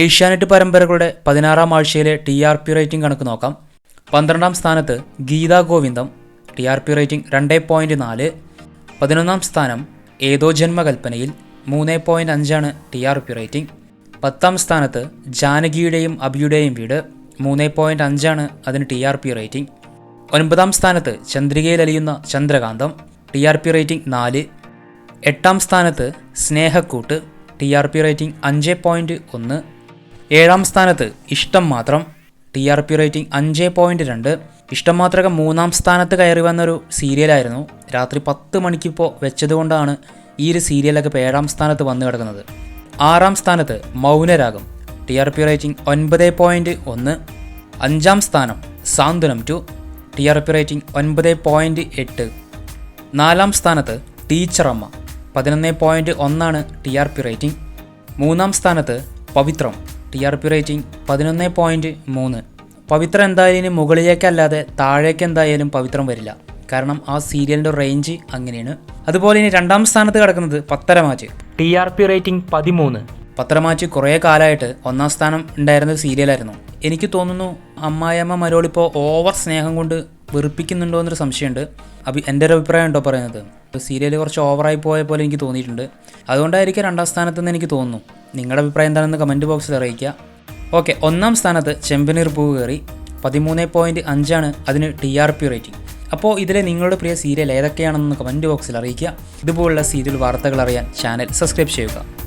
ഏഷ്യാനെറ്റ് പരമ്പരകളുടെ പതിനാറാം ആഴ്ചയിലെ T R P rating കണക്ക് നോക്കാം. പന്ത്രണ്ടാം സ്ഥാനത്ത് Geetha Govindam T R P rating രണ്ട് പോയിന്റ് നാല്. പതിനൊന്നാം സ്ഥാനം ഏതോ ജന്മകൽപ്പനയിൽ മൂന്ന് പോയിന്റ് അഞ്ചാണ് ടി ആർ പി റേറ്റിംഗ്. പത്താം സ്ഥാനത്ത് ജാനകിയുടെയും അബിയുടെയും വീട് മൂന്ന് പോയിന്റ് അഞ്ചാണ് അതിന് ടി ആർ പി റേറ്റിംഗ്. ഒൻപതാം സ്ഥാനത്ത് Chandrikayil Aliyunna Chandrakantham T R P rating നാല്. എട്ടാം സ്ഥാനത്ത് Snehakoottu T R P rating അഞ്ച് പോയിന്റ് ഒന്ന്. ഏഴാം സ്ഥാനത്ത് Ishtam Mathram. T R P rating അഞ്ച് പോയിന്റ് രണ്ട്. ഇഷ്ടം മാത്രമൊക്കെ മൂന്നാം സ്ഥാനത്ത് കയറി വന്നൊരു സീരിയലായിരുന്നു. രാത്രി പത്ത് മണിക്കിപ്പോൾ വെച്ചതുകൊണ്ടാണ് ഈ ഒരു സീരിയലൊക്കെ ഇപ്പോൾ ഏഴാം സ്ഥാനത്ത് വന്നു കിടക്കുന്നത്. ആറാം സ്ഥാനത്ത് Mounaragam. T R P rating ഒൻപത് പോയിന്റ് ഒന്ന്. അഞ്ചാം സ്ഥാനം Santhwanam two T R P rating ഒൻപത് പോയിന്റ് എട്ട്. നാലാം സ്ഥാനത്ത് ടീച്ചറമ്മ പതിനൊന്ന് പോയിന്റ് ഒന്നാണ് ടി ആർ പി റേറ്റിംഗ്. മൂന്നാം സ്ഥാനത്ത് Pavithram. T R P rating പതിനൊന്ന് പോയിന്റ് മൂന്ന്. പവിത്രം എന്തായാലും മുകളിലേക്കല്ലാതെ താഴേക്ക് എന്തായാലും പവിത്രം വരില്ല. കാരണം ആ സീരിയലിന്റെ റേഞ്ച് അങ്ങനെയാണ്. അതുപോലെ ഇനി രണ്ടാം സ്ഥാനത്ത് കിടക്കുന്നത് Patharamattu T R P rating പതിമൂന്ന്. പത്തരമാച്ച് കുറേ കാലമായിട്ട് ഒന്നാം സ്ഥാനം ഉണ്ടായിരുന്ന സീരിയലായിരുന്നു. എനിക്ക് തോന്നുന്നു അമ്മായിയമ്മ മരോളിപ്പോൾ ഓവർ സ്നേഹം കൊണ്ട് വെറുപ്പിക്കുന്നുണ്ടോ എന്നൊരു സംശയമുണ്ട്. അഭി എന്റെ ഒരു അഭിപ്രായം ഉണ്ടോ പറയുന്നത്? സീരിയൽ കുറച്ച് ഓവറായി പോയ പോലെ എനിക്ക് തോന്നിയിട്ടുണ്ട്. അതുകൊണ്ടായിരിക്കും രണ്ടാം സ്ഥാനത്തെന്ന് എനിക്ക് തോന്നുന്നു. നിങ്ങളുടെ അഭിപ്രായം എന്താണെന്ന് കമന്റ് ബോക്സിൽ അറിയിക്കുക. ഓക്കെ ഒന്നാം സ്ഥാനത്ത് ചെമ്പനീർ പൂവ് കയറി പതിമൂന്ന് പോയിന്റ് അഞ്ചാണ് അതിന് ടി ആർ പി റേറ്റിംഗ് അപ്പോൾ ഇതിലെ നിങ്ങളുടെ പ്രിയ സീരിയൽ ഏതൊക്കെയാണെന്ന് കമന്റ് ബോക്സിൽ അറിയിക്കുക. ഇതുപോലുള്ള സീരിയൽ വാർത്തകൾ അറിയാൻ ചാനൽ സബ്സ്ക്രൈബ് ചെയ്യുക.